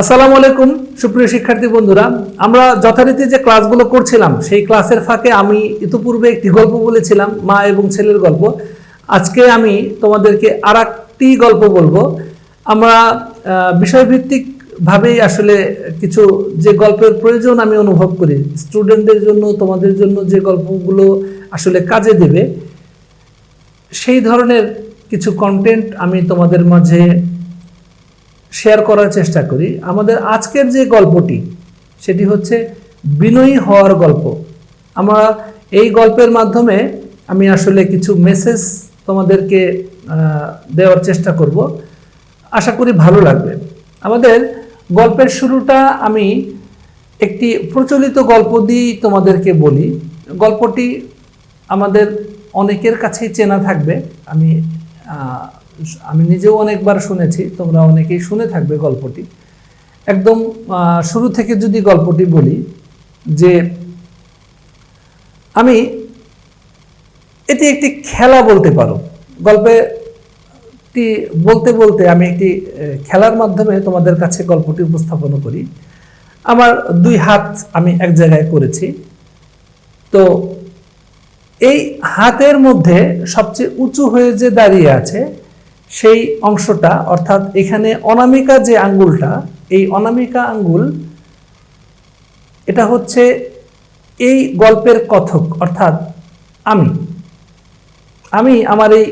আসসালামু আলাইকুম সুপ্রিয় শিক্ষার্থী বন্ধুরা। আমরা যথারীতি যে ক্লাসগুলো করছিলাম সেই ক্লাসের ফাঁকে আমি ইতিপূর্বে একটি গল্প বলেছিলাম মা এবং ছেলের গল্প। আজকে আমি তোমাদেরকে আর একটি গল্প বলব। আমরা আহ, বিষয়ভিত্তিক ভাবেই আসলে কিছু যে গল্পের প্রয়োজন আমি অনুভব করি স্টুডেন্টদের জন্য তোমাদের জন্য যে গল্পগুলো আসলে কাজে দেবে সেই ধরনের কিছু কন্টেন্ট আমি তোমাদের মাঝে শেয়ার করার চেষ্টা করি। আমাদের আজকের যে গল্পটি, সেটি হচ্ছে বিনয়ী হওয়ার গল্প। আমরা এই গল্পের মাধ্যমে আমি আসলে কিছু মেসেজ তোমাদেরকে দেওয়ার চেষ্টা করব। আশা করি ভালো লাগবে। আমাদের গল্পের শুরুটা আমি একটি প্রচলিত গল্প দিয়েই তোমাদেরকে বলি। গল্পটি আমাদের অনেকের কাছেই চেনা থাকবে। আমি আমি নিজেও অনেকবার শুনেছি, তোমরা অনেকেই শুনে থাকবে গল্পটি। একদম শুরু থেকে যদি গল্পটি বলি, যে আমি, এটি একটি খেলা বলতে পারো। গল্পেটি বলতে বলতে আমি একটি খেলার মাধ্যমে তোমাদের কাছে গল্পটি উপস্থাপন করি। আমার দুই হাত আমি এক জায়গায় করেছি। তো এই হাতের মধ্যে সবচেয়ে উঁচু হয়ে যে দাঁড়িয়ে আছে সেই অংশটা, অর্থাৎ এখানে অনামিকা যে আঙ্গুলটা, এই অনামিকা আঙ্গুল, এটা হচ্ছে এই গল্পের কথক, অর্থাৎ আমি। আমি আমার এই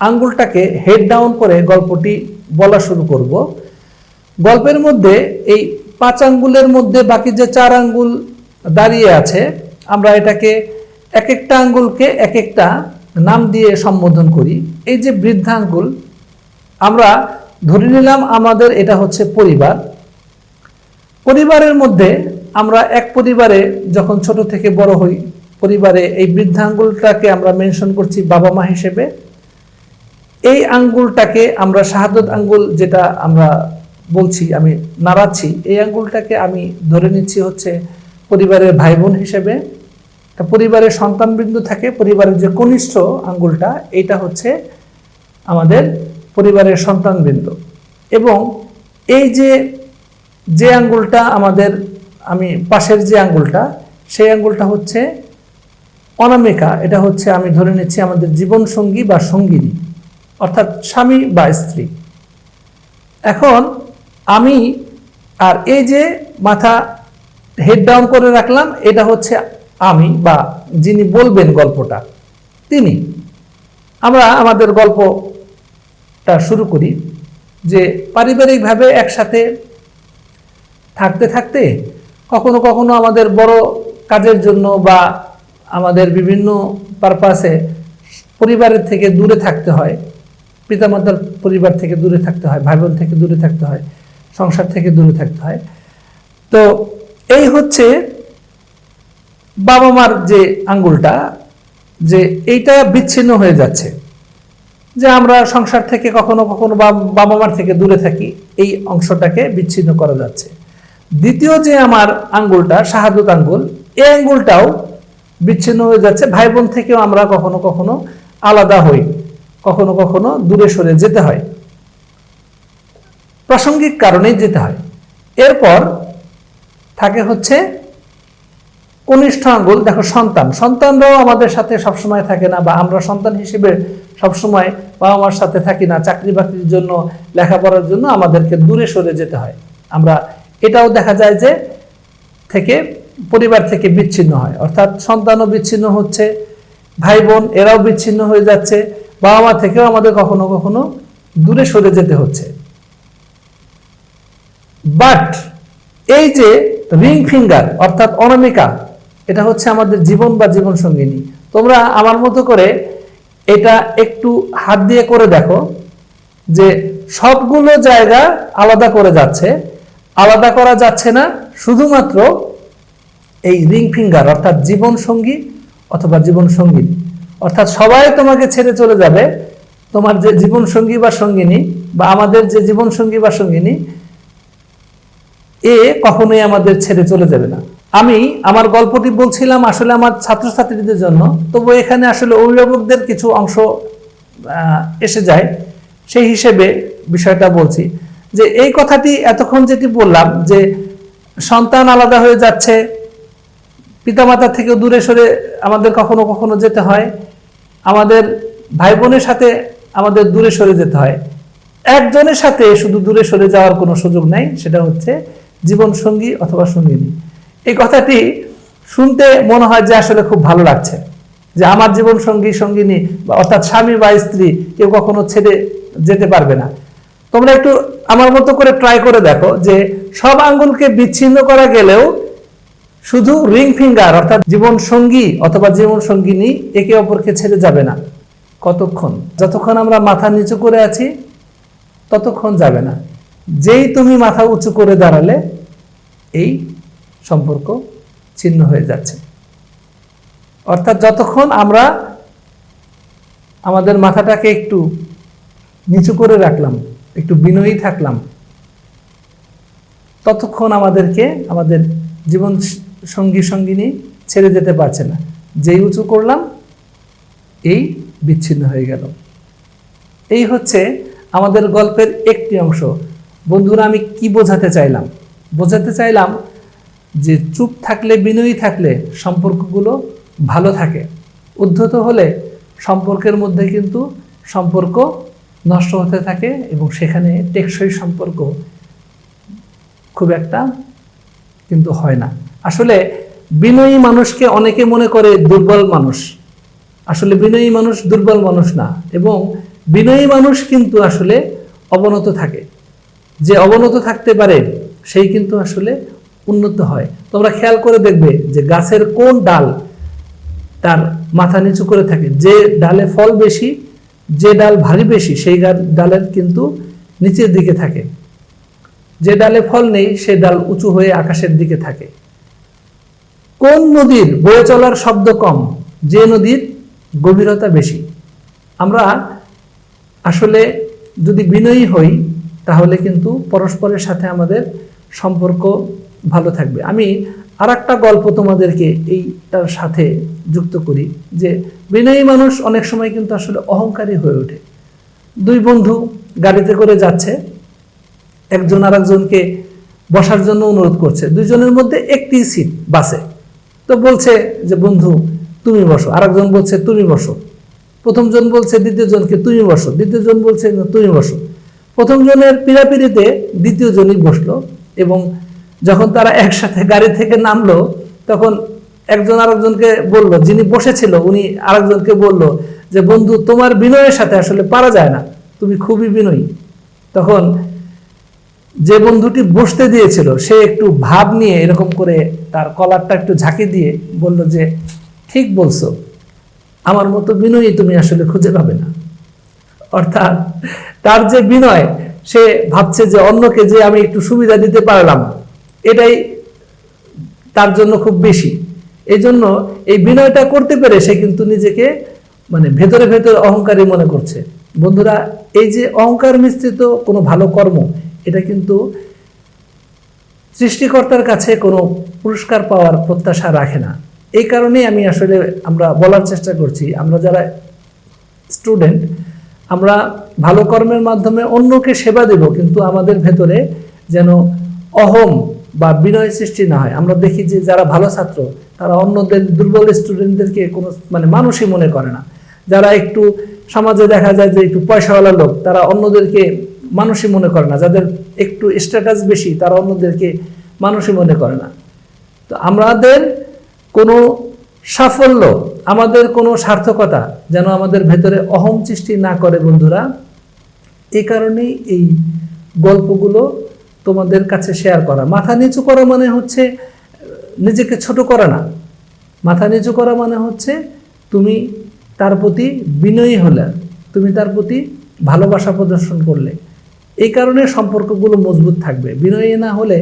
আঙ্গুলটাকে হেড ডাউন করে গল্পটি বলা শুরু করব। গল্পের মধ্যে এই পাঁচ আঙ্গুলের মধ্যে বাকি যে চার আঙ্গুল দাঁড়িয়ে আছে, আমরা এটাকে এক একটা আঙ্গুলকে এক একটা নাম দিয়ে সম্বোধন করি। এই যে বৃদ্ধাঙ্গুল, আমরা ধরে নিলাম আমাদের এটা হচ্ছে পরিবার। পরিবারের মধ্যে আমরা এক পরিবারে যখন ছোট থেকে বড় হই, পরিবারে এই বৃদ্ধাঙ্গুলটাকে আমরা মেনশন করছি বাবা মা হিসেবে। এই আঙ্গুলটাকে আমরা শাহাদত আঙ্গুল যেটা আমরা বলছি, আমি নাড়াচ্ছি, এই আঙ্গুলটাকে আমি ধরে নিচ্ছি হচ্ছে পরিবারের ভাই বোন হিসেবে। তা পরিবারের সন্তানবৃন্দ থাকে, পরিবারের যে কনিষ্ঠ আঙ্গুলটা, এটা হচ্ছে আমাদের পরিবারের সন্তানবৃন্দ। এবং এই যে যে আঙ্গুলটা আমাদের, আমি পাশের যে আঙ্গুলটা, সেই আঙ্গুলটা হচ্ছে অনামিকা, এটা হচ্ছে আমি ধরে নিচ্ছি আমাদের জীবনসঙ্গী বা সঙ্গিনী, অর্থাৎ স্বামী বা স্ত্রী। এখন আমি আর এই যে মাথা হেড ডাউন করে রাখলাম, এটা হচ্ছে আমি বা যিনি বলবেন গল্পটা, তিনি। আমরা আমাদের গল্পটা শুরু করি যে পারিবারিকভাবে একসাথে থাকতে থাকতে কখনো কখনো আমাদের বড় কাজের জন্য বা আমাদের বিভিন্ন পারপাসে পরিবারের থেকে দূরে থাকতে হয়, পিতামাতার পরিবার থেকে দূরে থাকতে হয় ভাই বোন থেকে দূরে থাকতে হয়, সংসার থেকে দূরে থাকতে হয়। তো এই হচ্ছে বাবা মার যে আঙ্গুলটা, যে এইটা বিচ্ছিন্ন হয়ে যাচ্ছে। যে আমরা সংসার থেকে কখনো কখনো বাবা মার থেকে দূরে থাকি, এই অংশটাকে বিচ্ছিন্ন করা যাচ্ছে। দ্বিতীয় যে আমার আঙ্গুলটা, শাহাদুত আঙ্গুল, এই আঙ্গুলটাও বিচ্ছিন্ন হয়ে যাচ্ছে। ভাই বোন থেকেও আমরা কখনো কখনো আলাদা হই, কখনো কখনো দূরে সরে যেতে হয়। প্রাসঙ্গিক কারণেই যেতে হয়। এরপর থাকে হচ্ছে কনিষ্ঠ আঙ্গুল দেখো সন্তান। সন্তানরাও আমাদের সাথে সবসময় থাকে না বা আমরা সন্তান হিসেবে সবসময় বাবা মার সাথে থাকি না। চাকরি বাকরির জন্য, লেখাপড়ার জন্য আমাদেরকে দূরে সরে যেতে হয়। আমরা এটাও দেখা যায় যে থেকে পরিবার থেকে বিচ্ছিন্ন হয়। অর্থাৎ সন্তানও বিচ্ছিন্ন হচ্ছে ভাই বোন এরাও বিচ্ছিন্ন হয়ে যাচ্ছে বাবা মা থেকেও আমাদের কখনো কখনো দূরে সরে যেতে হচ্ছে। বাট এই যে রিং ফিঙ্গার অর্থাৎ অনামিকা এটা হচ্ছে আমাদের জীবন বা জীবন সঙ্গিনী তোমরা আমার মতো করে এটা একটু হাত দিয়ে করে দেখো যে সবগুলো জায়গা আলাদা করে যাচ্ছে। আলাদা করা যাচ্ছে না, শুধুমাত্র এই রিং ফিঙ্গার, অর্থাৎ জীবন সঙ্গী অথবা জীবন সঙ্গিনী অর্থাৎ সবাই তোমাকে ছেড়ে চলে যাবে। তোমার যে জীবন সঙ্গী বা সঙ্গিনী বা আমাদের যে জীবন সঙ্গী বা সঙ্গিনী, এ কখনোই আমাদের ছেড়ে চলে যাবে না। আমি আমার গল্পটি বলছিলাম আসলে আমার ছাত্রছাত্রীদের জন্য তবু এখানে আসলে অভিভাবকদের কিছু অংশ এসে যায়। সেই হিসেবে বিষয়টা বলছি যে এই কথাটি এতক্ষণ যেটি বললাম যে সন্তান আলাদা হয়ে যাচ্ছে, পিতামাতা থেকে দূরে সরে আমাদের কখনো কখনো যেতে হয়, আমাদের ভাই বোনের সাথে আমাদের দূরে সরে যেতে হয়। একজনের সাথে শুধু দূরে সরে যাওয়ার কোনো সুযোগ নেই, সেটা হচ্ছে জীবন সঙ্গী অথবা সঙ্গিনী। এই কথাটি শুনতে মনে হয় যে আসলে খুব ভালো লাগছে। যে আমার জীবন সঙ্গী, সঙ্গিনী বা অর্থাৎ স্বামী বা স্ত্রী কেউ কখনো ছেড়ে যেতে পারবে না। তোমরা একটু আমার মতো করে ট্রাই করে দেখো যে সব আঙ্গুলকে বিচ্ছিন্ন করা গেলেও শুধু রিং ফিঙ্গার অর্থাৎ জীবন সঙ্গী অথবা জীবন সঙ্গিনী একে অপরকে ছেড়ে যাবে না। কতক্ষণ? যতক্ষণ আমরা মাথা নিচু করে আছি, ততক্ষণ যাবে না। যেই তুমি মাথা উঁচু করে দাঁড়ালে, এই সম্পর্ক ছিন্ন হয়ে যাচ্ছে। অর্থাৎ যতক্ষণ আমরা আমাদের মাথাটাকে একটু নিচু করে রাখলাম, একটু বিনয়ী থাকলাম, ততক্ষণ আমাদেরকে আমাদের জীবন সঙ্গী সঙ্গিনী ছেড়ে যেতে পারছে না। যেই উঁচু করলাম, এই বিচ্ছিন্ন হয়ে গেল। এই হচ্ছে আমাদের গল্পের একটি অংশ। বন্ধুরা, আমি কি বোঝাতে চাইলাম? বোঝাতে চাইলাম যে চুপ থাকলে, বিনয়ী থাকলে সম্পর্কগুলো ভালো থাকে। উদ্ধত হলে সম্পর্কের মধ্যে কিন্তু সম্পর্ক নষ্ট হতে থাকে এবং সেখানে টেকসই সম্পর্ক খুব একটা কিন্তু হয় না। আসলে বিনয়ী মানুষকে অনেকে মনে করে দুর্বল মানুষ। আসলে বিনয়ী মানুষ দুর্বল মানুষ না এবং বিনয়ী মানুষ কিন্তু আসলে অবনত থাকে। যে অবনত থাকতে পারে, সেই কিন্তু আসলে উন্নত হয়। তোমরা খেয়াল করে দেখবে যে গাছের কোন ডাল তার মাথা নিচু করে থাকে। যে ডালে ফল বেশি, যে ডাল ভারী বেশি, সেই ডালের কিন্তু নিচের দিকে থাকে। যে ডালে ফল নেই, সে ডাল উঁচু হয়ে আকাশের দিকে থাকে। কোন নদীর বয়ে চলার শব্দ কম, যে নদীর গভীরতা বেশি? আমরা আসলে যদি বিনয়ী হই, তাহলে কিন্তু পরস্পরের সাথে আমাদের সম্পর্ক ভালো থাকবে। আমি আর একটা গল্প তোমাদেরকে এইটার সাথে যুক্ত করি যে বিনয়ী মানুষ অনেক সময় কিন্তু আসলে অহংকারী হয়ে ওঠে। দুই বন্ধু গাড়িতে করে যাচ্ছে, একজন আরেকজনকে বসার জন্য অনুরোধ করছে। দুইজনের মধ্যে একটি সিট বাসে। তো বলছে যে, বন্ধু, তুমি বসো। আরেকজন বলছে, তুমি বসো। প্রথম জন বলছে দ্বিতীয় জনকে তুমি বসো। দ্বিতীয় জন বলছে তুমি বসো। প্রথম জনের পিড়াপিড়িতে দ্বিতীয় জনই বসল এবং যখন তারা একসাথে গাড়ি থেকে নামলো, তখন একজন আরেকজনকে বলল, যিনি বসেছিল, উনি আরেকজনকে বলল যে, বন্ধু, তোমার বিনয়ের সাথে আসলে পারা যায় না, তুমি খুবই বিনয়ী। তখন যে বন্ধুটি বসতে দিয়েছিল, সে একটু ভাব নিয়ে এরকম করে তার কলারটা একটু ঝাঁকি দিয়ে বলল যে, ঠিক বলছো, আমার মতো বিনয়ী তুমি আসলে খুঁজে পাবে না। অর্থাৎ তার যে বিনয়, সে ভাবছে যে, অন্যকে যে আমি একটু সুবিধা দিতে পারলাম এটাই তার জন্য খুব বেশি। এই জন্য এই বিনয়টা করতে পেরে সে কিন্তু নিজেকে মানে ভেতরে ভেতরে অহংকারী মনে করছে। বন্ধুরা, এই যে অহংকার মিশ্রিত কোনো ভালো কর্ম, এটা কিন্তু সৃষ্টিকর্তার কাছে কোনো পুরস্কার পাওয়ার প্রত্যাশা রাখে না। এই কারণেই আমি আসলে আমরা বলার চেষ্টা করছি, আমরা যারা স্টুডেন্ট, আমরা ভালো কর্মের মাধ্যমে অন্যকে সেবা দেব, কিন্তু আমাদের ভেতরে যেন অহম বা বিনয় সৃষ্টি না হয়। আমরা দেখি যে যারা ভালো ছাত্র, তারা অন্যদের দুর্বল স্টুডেন্টদেরকে কোনো মানে মানুষই মনে করে না। যারা একটু সমাজে দেখা যায় যে একটু পয়সাওয়ালা লোক, তারা অন্যদেরকে মানুষই মনে করে না। যাদের একটু স্ট্যাটাস বেশি, তারা অন্যদেরকে মানুষই মনে করে না। তো আমাদের কোনো সাফল্য, আমাদের কোনো সার্থকতা যেন আমাদের ভেতরে অহম সৃষ্টি না করে বন্ধুরা এই কারণেই এই গল্পগুলো তোমাদের কাছে শেয়ার করা। মাথা নিচু করা মানে হচ্ছে, নিজেকে ছোট করা না। মাথা নিচু করা মানে হচ্ছে, তুমি তার প্রতি বিনয়ী হলে, তুমি তার প্রতি ভালোবাসা প্রদর্শন করলে। এই কারণে সম্পর্কগুলো মজবুত থাকবে। বিনয়ী না হলে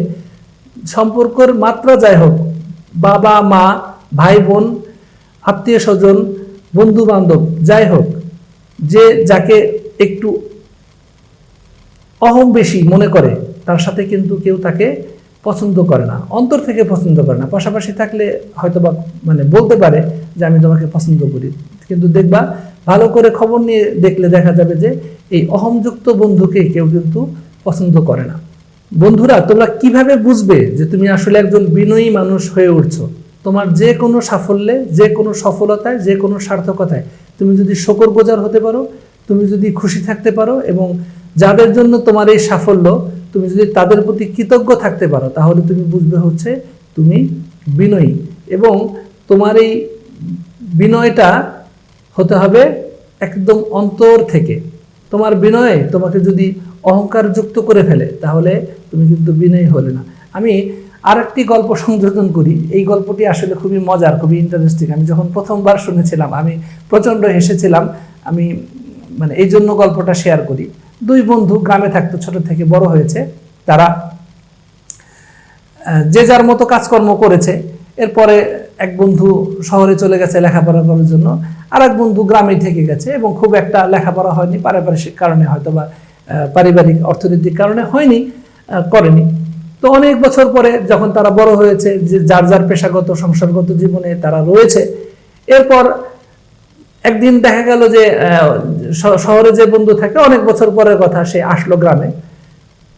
সম্পর্কের মাত্রা যাই হোক, বাবা, মা, ভাই, বোন, আত্মীয় স্বজন বন্ধু বান্ধব যাই হোক, যে যাকে একটু অহম বেশি মনে করে তার সাথে কিন্তু কেউ তাকে পছন্দ করে না, অন্তর থেকে পছন্দ করে না। পাশাপাশি থাকলে হয়তো বা মানে বলতে পারে যে, আমি তোমাকে পছন্দ করি। কিন্তু দেখবা, ভালো করে খবর নিয়ে দেখলে দেখা যাবে যে, এই অহমযুক্ত বন্ধুকে কেউ কিন্তু পছন্দ করে না। বন্ধুরা, তোমরা কীভাবে বুঝবে যে, তুমি আসলে একজন বিনয়ী মানুষ হয়ে উঠছো? তোমার যে কোনো সাফল্যে, যে কোনো সফলতায়, যে কোনো সার্থকতায় তুমি যদি শকর গোজার হতে পারো, তুমি যদি খুশি থাকতে পারো এবং যাদের জন্য তোমার এই সাফল্য তুমি যদি তাদের প্রতি কৃতজ্ঞ থাকতে পারো, তাহলে তুমি বুঝবে হচ্ছে তুমি বিনয়ী। এবং তোমার এই বিনয়টা হতে হবে একদম অন্তর থেকে। তোমার বিনয়ে তোমাকে যদি অহংকার যুক্ত করে ফেলে, তাহলে তুমি কিন্তু বিনয়ী হলে না। আমি আরেকটি গল্প সংযোজন করি। এই গল্পটি আসলে খুবই মজার, খুবই ইন্টারেস্টিং আমি যখন প্রথমবার শুনেছিলাম, আমি প্রচণ্ড হেসেছিলাম। আমি মানে এই জন্য গল্পটা শেয়ার করি। দুই বন্ধু গ্রামে থাকতো, ছোট থেকে বড় হয়েছে। তারা যে যার মতো কাজকর্ম করেছে। এরপরে এক বন্ধু শহরে চলে গেছে লেখাপড়া করার জন্য। আর এক বন্ধু গ্রামে থেকে গেছে এবং খুব একটা লেখাপড়া হয়নি পারিপার্শ্বিক কারণে হয়তো বা পারিবারিক অর্থনৈতিক কারণে হয়নি করেনি। তো অনেক বছর পরে যখন তারা বড় হয়েছে, যে যার যার পেশাগত, সংসারগত জীবনে তারা রয়েছে। এরপর একদিন দেখা গেল যে শহরে যে বন্ধু থাকে, অনেক বছর পরের কথা, সে আসলো গ্রামে।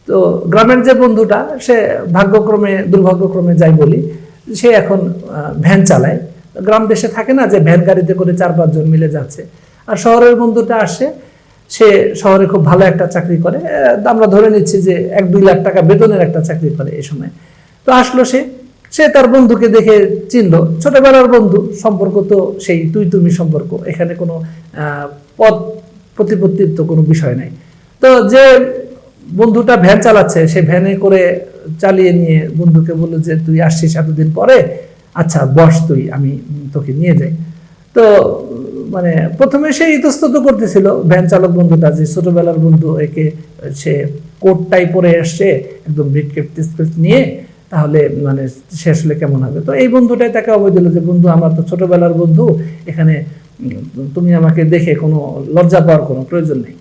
তো গ্রামের যে বন্ধুটা, সে ভাগ্যক্রমে, দুর্ভাগ্যক্রমে যাই বলি, সে এখন ভ্যান চালায়। গ্রাম দেশে থাকে না যে ভ্যান গাড়িতে করে চার পাঁচজন মিলে যাচ্ছে। আর শহরের বন্ধুটা আসে, সে শহরে খুব ভালো একটা চাকরি করে। আমরা ধরে নিচ্ছি যে এক দুই লাখ টাকা বেতনের একটা চাকরি করে এই সময়। তো আসলো সে সে তার বন্ধুকে দেখে চিনলো। ছোটবেলার বন্ধু, সম্পর্ক তো সেই তুই তুমি সম্পর্ক। এখানে কোনো পদ প্রতিপত্তির তো কোনো বিষয় নাই। তো যে বন্ধুটা ভ্যান চালাচ্ছে, সে ভ্যানে করে চালিয়ে নিয়ে বন্ধুকে বলল যে, তুই আসছিস এতদিন পরে? আচ্ছা বস তুই, আমি তোকে নিয়ে যাই। তো মানে প্রথমে সে ইতস্তত করতেছিল, ভ্যান চালক বন্ধুটা, যে ছোটবেলার বন্ধু, একে সে কোটটাই পরে আসছে, একদম ব্রিটকেট টিসকেট নিয়ে, তাহলে মানে সে আসলে কেমন হবে? তো এই বন্ধুটাই তাকে অবৈ দিল যে, বন্ধু, আমার তো ছোটবেলার বন্ধু, এখানে তুমি আমাকে দেখে কোনো লজ্জা পাওয়ার কোনো প্রয়োজন নেই।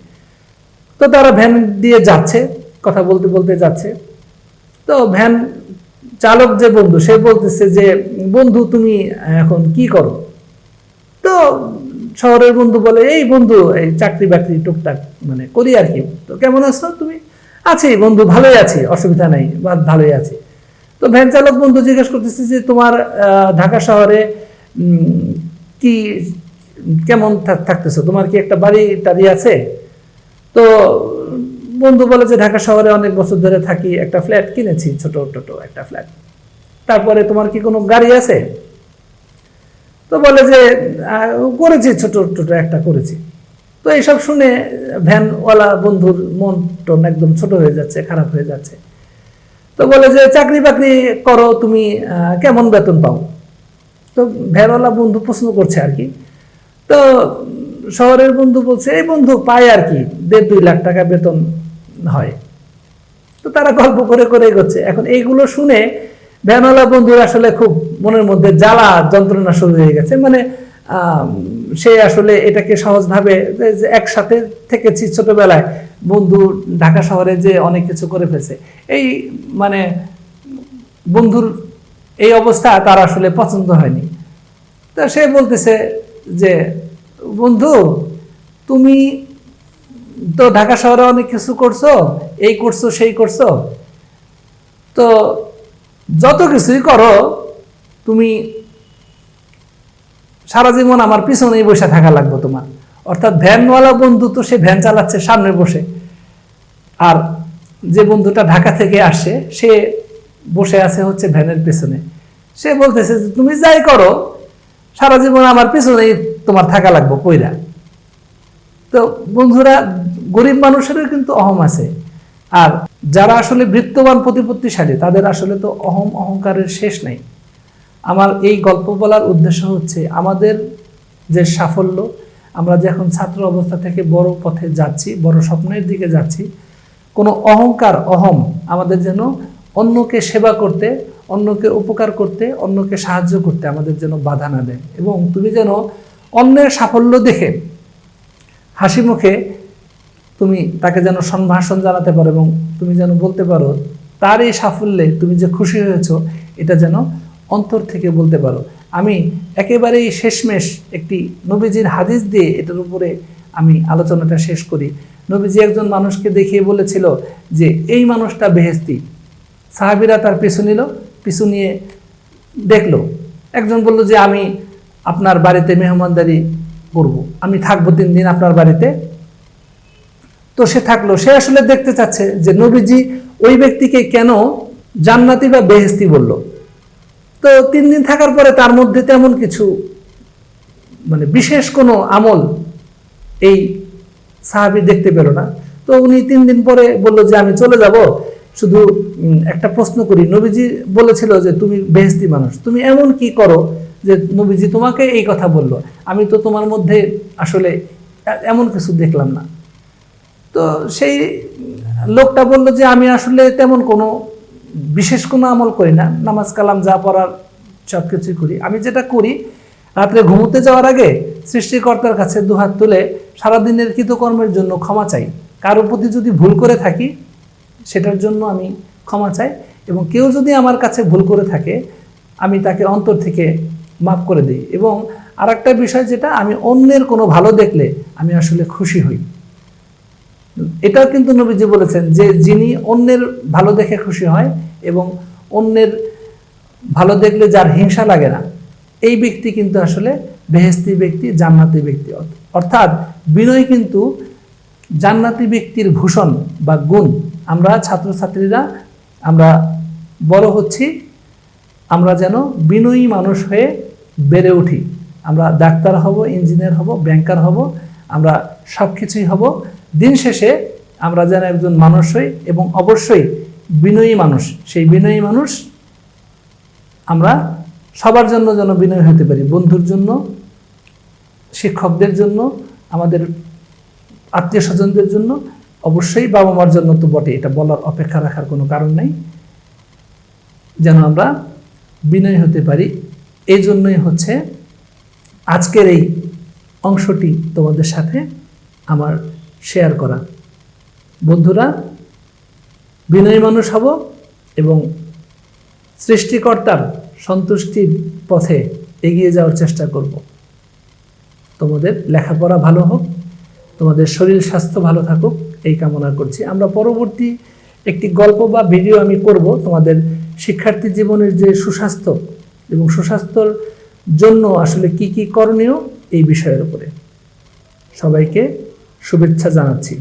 তো তারা ভ্যান দিয়ে যাচ্ছে, কথা বলতে বলতে যাচ্ছে। তো ভ্যান চালক যে বন্ধু, সে বলতেছে যে, বন্ধু, তুমি এখন কি করো? তো শহরের বন্ধু বলে, এই বন্ধু, এই চাকরি বাকরি টুকটাক মানে করি আর কি। তো কেমন আছো তুমি? আছি বন্ধু, ভালোই আছি, অসুবিধা নাই বা ভালোই আছি। তো ভ্যান চালক বন্ধু জিজ্ঞেস করতেছে যে, তোমার ঢাকা শহরে কি কেমন থাক- থাকতেছো? তোমার কি একটা বাড়ি টাড়ি আছে? তো বন্ধু বলে যে ঢাকা শহরে অনেক বছর ধরে থাকি, একটা ফ্ল্যাট কিনেছি, ছোট ছোট একটা ফ্ল্যাট তারপরে তোমার কি কোনো গাড়ি আছে? তো বলে যে করেছি, ছোট ছোট একটা করেছি। তো এইসব শুনে ভ্যানওয়ালা বন্ধুর মন টন একদম ছোট হয়ে যাচ্ছে, খারাপ হয়ে যাচ্ছে। তো বলে যে, চাকরি বাকরি করো, তুমি কেমন বেতন পাও? তো ভ্যানওয়ালা বন্ধু প্রশ্ন করছে আর কি তো শহরের বন্ধু বলছে, এই বন্ধু পায় আর কি দেড় দুই লাখ টাকা বেতন হয়। তো তারা গল্প করে করে এগোচ্ছে। এখন এইগুলো শুনে ভ্যানওয়ালা বন্ধুর আসলে খুব মনের মধ্যে জ্বালা, যন্ত্রণা শুরু হয়ে গেছে। মানে সে আসলে এটাকে সহজভাবে একসাথে থেকেছি ছোটবেলায়, বন্ধু ঢাকা শহরে যে অনেক কিছু করে ফেলছে। এই মানে বন্ধুর এই অবস্থা তার আসলে পছন্দ হয়নি। তা সে বলতেছে যে, বন্ধু, তুমি তো ঢাকা শহরে অনেক কিছু করছ, এই করছ, সেই করছ। তো যত কিছুই করো, তুমি সারা জীবন আমার পিছনেই বসে থাকা লাগবে তোমার। অর্থাৎ ভ্যানওয়ালা বন্ধু তো সে ভ্যান চালাচ্ছে, সামনে বসে। আর যে বন্ধুটা ঢাকা থেকে আসে, সে বসে আছে হচ্ছে ভ্যানের পেছনে। সে বলতেছে তুমি যাই করো সারা জীবন আমার পিছনেই তোমার থাকা লাগবো পইরা তো বন্ধুরা, গরিব মানুষেরও কিন্তু অহম আছে। আর যারা আসলে বৃত্তবান প্রতিপত্তিশালী, তাদের আসলে তো অহম অহংকারের শেষ নাই। আমার এই গল্প বলার উদ্দেশ্য হচ্ছে, আমাদের যে সাফল্য, আমরা যে এখন ছাত্র অবস্থা থেকে বড় পথে যাচ্ছি, বড় স্বপ্নের দিকে যাচ্ছি, কোনো অহংকার, অহম আমাদের যেন অন্যকে সেবা করতে অন্যকে উপকার করতে, অন্যকে সাহায্য করতে আমাদের যেন বাধা না দেয়। এবং তুমি যেন অন্যের সাফল্য দেখে হাসি মুখে তুমি তাকে যেন সম্ভাষণ জানাতে পারো এবং তুমি যেন বলতে পারো, তার এই সাফল্যে তুমি যে খুশি হয়েছ, এটা যেন অন্তর থেকে বলতে পারো। আমি একেবারেই শেষমেশ একটি নবীজির হাদিস দিয়ে এটার উপরে আমি আলোচনাটা শেষ করি। নবীজি একজন মানুষকে দেখিয়ে বলেছিল যে, এই মানুষটা বেহেস্তি সাহাবিরা তার পিছু নিল পিছু নিয়ে দেখল। একজন বলল যে, আমি আপনার বাড়িতে মেহমানদারি করব। আমি থাকব তিন দিন আপনার বাড়িতে। তো সে থাকল। সে আসলে দেখতে চাচ্ছে যে, নবীজি ওই ব্যক্তিকে কেন জান্নাতি বা বেহেস্তি বলল? তো তিন দিন থাকার পরে তার মধ্যে তেমন কিছু মানে বিশেষ কোনো আমল এই সাহাবি দেখতে পেল না। তো উনি তিন দিন পরে বলল যে, আমি চলে যাব। শুধু একটা প্রশ্ন করি। নবীজি বলেছিল যে, তুমি বেহেস্তি মানুষ। তুমি এমন কি করো যে, নবীজি তোমাকে এই কথা বলল? আমি তো তোমার মধ্যে আসলে এমন কিছু দেখলাম না। তো সেই লোকটা বলল যে, আমি আসলে তেমন কোনো বিশেষ কোনো আমল করি না। নামাজ, কালাম, যা পড়ার সব কিছুই করি। আমি যেটা করি, রাত্রে ঘুমোতে যাওয়ার আগে সৃষ্টিকর্তার কাছে দুহাত তুলে সারাদিনের কৃতকর্মের জন্য ক্ষমা চাই। কারোর প্রতি যদি ভুল করে থাকি সেটার জন্য আমি ক্ষমা চাই এবং কেউ যদি আমার কাছে ভুল করে থাকে, আমি তাকে অন্তর থেকে মাফ করে দিই। এবং আর একটা বিষয় যেটা, আমি অন্যের কোনো ভালো দেখলে আমি আসলে খুশি হই। এটাও কিন্তু নবীজি বলেছেন যে, যিনি অন্যের ভালো দেখে খুশি হয় এবং অন্যের ভালো দেখলে যার হিংসা লাগে না, এই ব্যক্তি কিন্তু আসলে বেহেস্তি ব্যক্তি, জান্নাতি ব্যক্তি। অর্থাৎ বিনয় কিন্তু জান্নাতি ব্যক্তির ভূষণ বা গুণ। আমরা ছাত্রছাত্রীরা, আমরা বড় হচ্ছি, আমরা যেন বিনয়ী মানুষ হয়ে বেড়ে উঠি। আমরা ডাক্তার হব, ইঞ্জিনিয়ার হব, ব্যাংকার হব, আমরা সব কিছুই হব। দিন শেষে আমরা যেন একজন মানুষ হই এবং অবশ্যই বিনয়ী মানুষ। সেই বিনয়ী মানুষ আমরা সবার জন্য যেন বিনয় হতে পারি। বন্ধুর জন্য, শিক্ষকদের জন্য, আমাদের আত্মীয় স্বজনদের জন্য অবশ্যই বাবা মার জন্য তো বটে, এটা বলার অপেক্ষা রাখার কোনো কারণ নেই। যেন আমরা বিনয় হতে পারি এই জন্যই হচ্ছে আজকের এই অংশটি তোমাদের সাথে আমার শেয়ার করা। বন্ধুরা, বিনয় মানুষ হব এবং সৃষ্টিকর্তার সন্তুষ্টির পথে এগিয়ে যাওয়ার চেষ্টা করব। তোমাদের লেখাপড়া ভালো হোক, তোমাদের শরীর স্বাস্থ্য ভালো থাকুক এই কামনা করছি। আমরা পরবর্তী একটি গল্প বা ভিডিও আমি করব তোমাদের শিক্ষার্থী জীবনের যে সুস্বাস্থ্য এবং সুস্বাস্থ্যর জন্য আসলে কি কি করণীয় এই বিষয়ের উপরে। সবাইকে শুভেচ্ছা জানাচ্ছি।